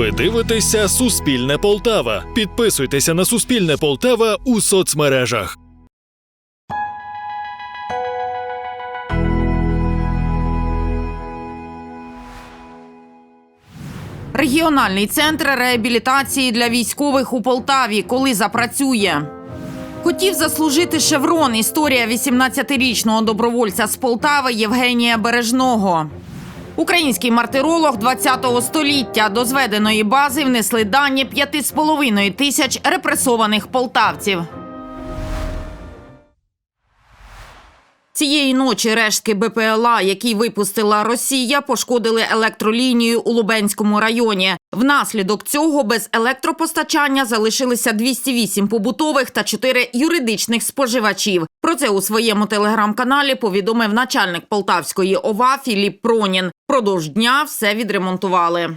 Ви дивитеся Суспільне Полтава. Підписуйтеся на Суспільне Полтава у соцмережах. Регіональний центр реабілітації для військових у Полтаві, коли запрацює. Хотів заслужити шеврон. Історія 18-річного добровольця з Полтави Євгенія Бережного. Український мартиролог 20-го століття до зведеної бази внесли дані 5,5 тисяч репресованих полтавців. Цієї ночі рештки БПЛА, які випустила Росія, пошкодили електролінію у Лубенському районі. Внаслідок цього без електропостачання залишилися 208 побутових та 4 юридичних споживачів. Про це у своєму телеграм-каналі повідомив начальник Полтавської ОВА Філіп Пронін. Продовж дня все відремонтували.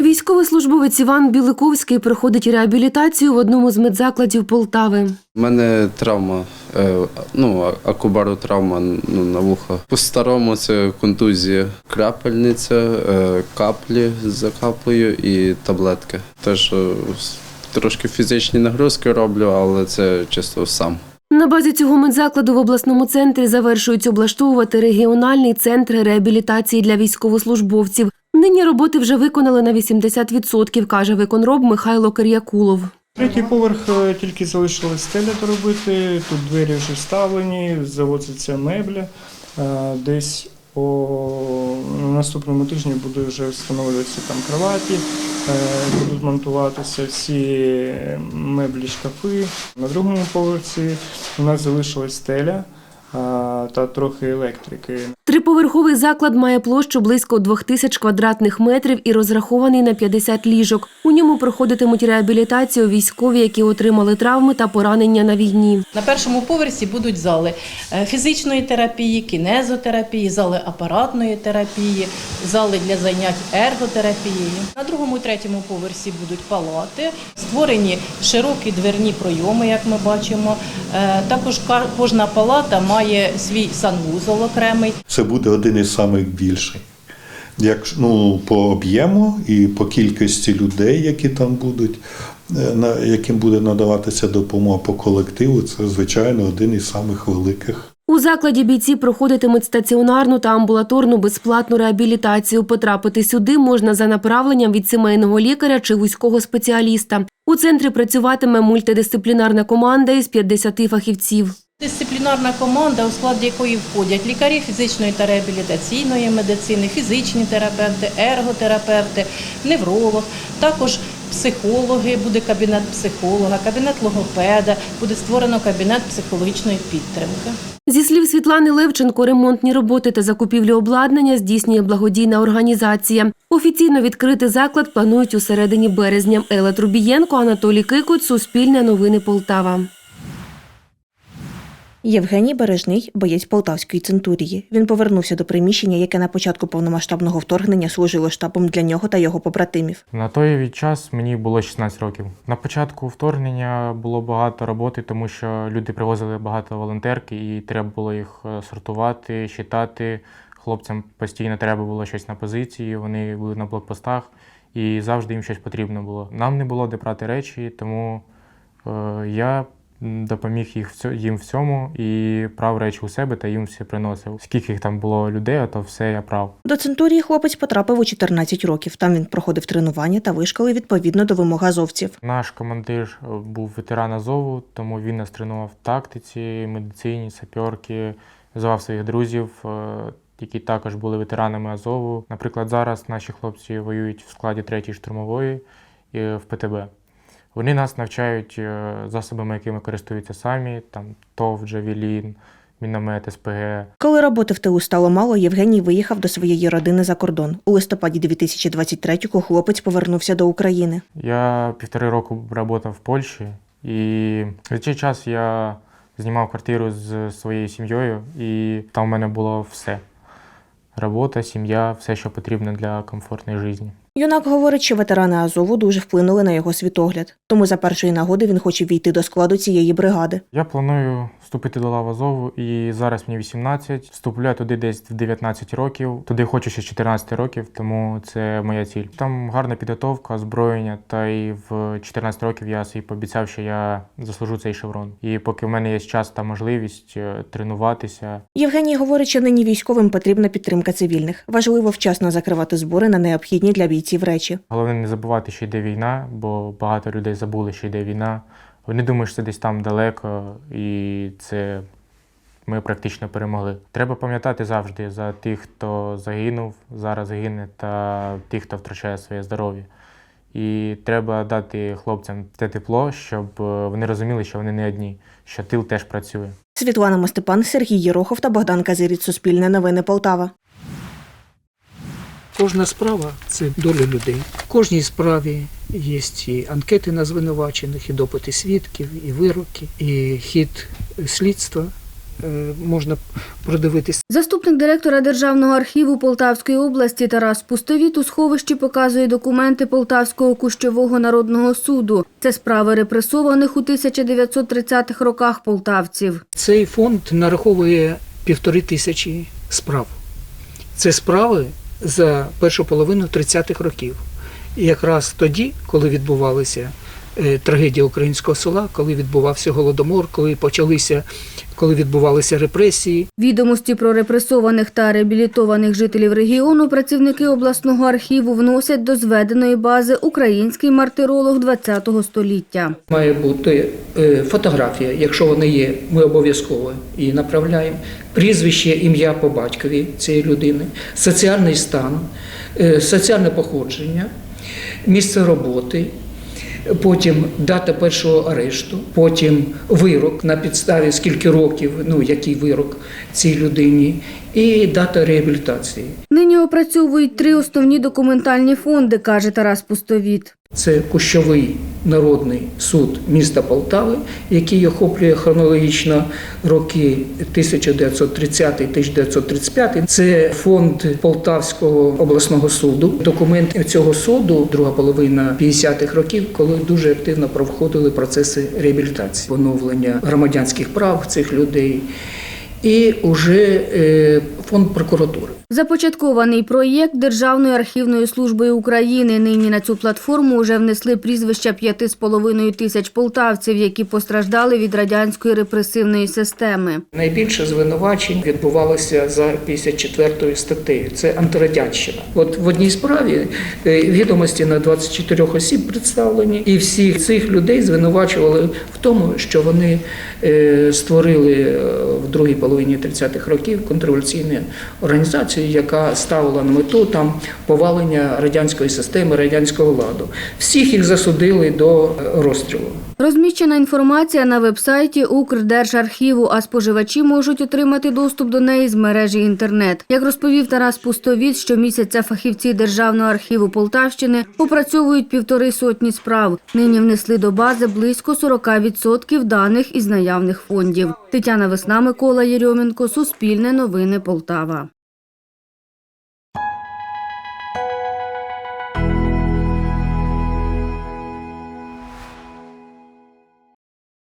Військовослужбовець Іван Біликовський проходить реабілітацію в одному з медзакладів Полтави. У мене травма, е, ну, акубару травма ну, на вухо. По-старому це контузія, крапельниця, е, каплі закапую і таблетки. Теж е, трошки фізичні нагрузки роблю, але це чисто сам. На базі цього медзакладу в обласному центрі завершують облаштовувати регіональний центр реабілітації для військовослужбовців. Нині роботи вже виконали на 80%, каже виконроб Михайло Кир'якулов. Третій поверх е, тільки залишилось стеля доробити. Тут двері вже вставлені, завозиться мебля. Е, Десь по наступному тижні буде вже встановлюватися там кроваті, е, будуть монтуватися всі меблі, шкафи. На другому поверсі у нас залишилась стеля та трохи електрики. Триповерховий заклад має площу близько 2000 квадратних метрів і розрахований на 50 ліжок. У ньому проходитимуть реабілітацію військові, які отримали травми та поранення на війні. На першому поверсі будуть зали е, фізичної терапії, кінезотерапії, зали апаратної терапії, зали для занять ерготерапією. На другому і третьому поверсі будуть палати, створені широкі дверні пройоми, як ми бачимо. Е, Також кожна палата має свій санвузол окремий. Це буде один із самих більших. Як ну, по об'єму і по кількості людей, які там будуть, е, на яким буде надаватися допомога по колективу, це звичайно один із самих великих. У закладі бійці проходитимуть стаціонарну та амбулаторну безплатну реабілітацію. Потрапити сюди можна за направленням від сімейного лікаря чи вузького спеціаліста. У центрі працюватиме мультидисциплінарна команда із 50 фахівців. Дисциплінарна команда, у складі якої входять лікарі фізичної та реабілітаційної медицини, фізичні терапевти, ерготерапевти, невролог, також психологи, буде кабінет психолога, кабінет логопеда, буде створено кабінет психологічної підтримки. Зі слів Світлани Левченко, ремонтні роботи та закупівлю обладнання здійснює благодійна організація. Офіційно відкрити заклад планують у середині березня. Елла Трубієнко, Анатолій Кикут, Суспільне новини Полтава. Євгеній Бережний, боєць Полтавської центурії. Він повернувся до приміщення, яке на початку повномасштабного вторгнення служило штабом для нього та його побратимів. На той час мені було 16 років. На початку вторгнення було багато роботи, тому що люди привозили багато волонтерки, і треба було їх е, сортувати, считати. Хлопцям постійно треба було щось на позиції, вони були на блокпостах, і завжди їм щось потрібно було. Нам не було де брати речі, тому е, я допоміг їх їм в цьому і прав речі у себе та їм все приносив. Скільки їх там було людей, а то все я прав. До центурії хлопець потрапив у 14 років. Там він проходив тренування та вишколи відповідно до вимог азовців. Наш командир е, був ветеран Азову, тому він нас тренував в тактиці, медицині, сапьорки, звав своїх друзів, е, які також були ветеранами Азову. Наприклад, зараз наші хлопці воюють в складі 3-ї штурмової е, в ПТБ. Вони нас навчають е, засобами, якими користуються самі, там ТОВ, Джавелін, міномет, СПГ. Коли роботи в тилу стало мало, Євгеній виїхав до своєї родини за кордон. У листопаді 2023-го хлопець повернувся до України. Я півтори року працював в Польщі, і за цей час я знімав квартиру з своєю сім'єю, і там у мене було все: робота, сім'я, все, що потрібно для комфортної житті. Юнак говорить, що ветерани Азову дуже вплинули на його світогляд, тому за першої нагоди він хоче війти до складу цієї бригади. Я планую вступити до лав Азову, і зараз мені 18. Вступлю туди десь в 19 років. Туди хочу ще з 14 років, тому це моя ціль. Там гарна підготовка, озброєння, та і в 14 років я собі пообіцяв, що я заслужу цей шеврон. І поки в мене є час та можливість е, тренуватися, Євгеній говорить, що нині військовим потрібна підтримка цивільних. Важливо вчасно закривати збори на необхідні для бійців речі. Головне не забувати, що йде війна, бо багато людей забули, що йде війна. Вони думають, що це десь там далеко, і це ми практично перемогли. Треба пам'ятати завжди за тих, хто загинув, зараз гине, та тих, хто втрачає своє здоров'я. І треба дати хлопцям те тепло, щоб е, вони розуміли, що вони не одні, що тил теж працює. Світлана Мостепан, Сергій Єрохов та Богдан Казиріць. Суспільне новини Полтава. Кожна справа це доля людей. В кожній справі є і анкети на звинувачених, і допити свідків, і вироки, і хід слідства. Е, Можна продивитися. Заступник директора Державного архіву Полтавської області Тарас Пустовіт у сховищі показує документи Полтавського кущового народного суду. Це справи репресованих у 1930-х роках полтавців. Цей фонд нараховує півтори тисячі справ. Це справи за першу половину 30-х років. І якраз тоді, коли відбувалася е, трагедія українського села, коли відбувався голодомор, коли почалися, коли відбувалися репресії, Відомості про репресованих та реабілітованих жителів регіону працівники обласного архіву вносять до зведеної бази Український мартиролог ХХ століття. Має бути е, фотографія, якщо вона є, ми обов'язково її направляємо. Прізвище, ім'я по батькові цієї людини, соціальний стан, е, соціальне походження, місце роботи. Потім дата першого арешту, потім вирок на підставі скільки років, ну який вирок цій людині, і дата реабілітації. Нині опрацьовують три основні документальні фонди, каже Тарас Пустовіт. Це Кущовий народний суд міста Полтави, який охоплює хронологічно роки 1930-1935. Це фонд Полтавського обласного суду. Документ цього суду, друга половина 50-х років, коли дуже активно проходили процеси реабілітації, поновлення громадянських прав цих людей. І уже е, фонд прокуратури. Започаткований проєкт Державною архівною службою України. Нині на цю платформу вже внесли прізвища п'яти з половиною тисяч полтавців, які постраждали від радянської репресивної системи. Найбільше звинувачень відбувалося за 54 статтею. Це антирадянщина. От в одній справі е, відомості на 24 осіб представлені, і всіх цих людей звинувачували в тому, що вони е, створили е, в другій половині 30-х років контрреволюційну яка ставила на мету там повалення радянської системи, радянського ладу. Всіх їх засудили до е, розстрілу. Розміщена інформація на вебсайті Укрдержархіву, а споживачі можуть отримати доступ до неї з мережі інтернет. Як розповів Тарас Пустовіт, щомісяця фахівці Державного архіву Полтавщини опрацьовують півтори сотні справ. Нині внесли до бази близько 40% даних із наявних фондів. Тетяна Весна, Микола Єрьоменко, Суспільне новини Полтава.